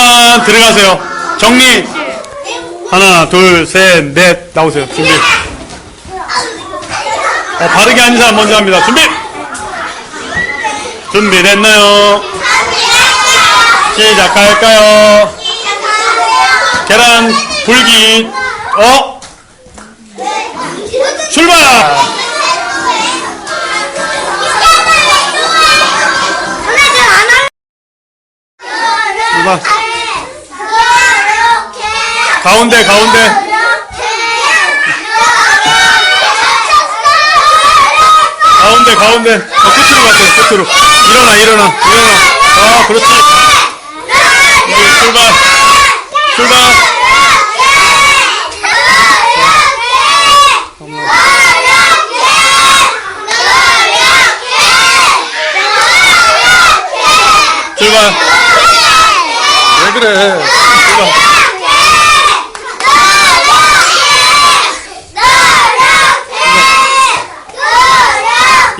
그만 들어가세요. 정리. 하나, 둘, 셋, 넷. 나오세요. 준비. 어, 바르게 앉은 사람 먼저 합니다. 준비. 준비됐나요? 시작할까요? 계란 불기. 어? 출발! 출발. 가운데, 가운데. 가운데, 가운데. 어, 끝으로 갔어요, 끝으로. 일어나, 일어나, 일어나. 아, 그렇지. 이제 출발. 출발. 출발. 왜 그래? 출발.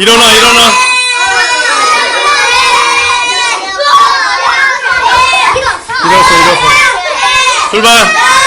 일어나, 일어나. 일어서, 일어서. 출발.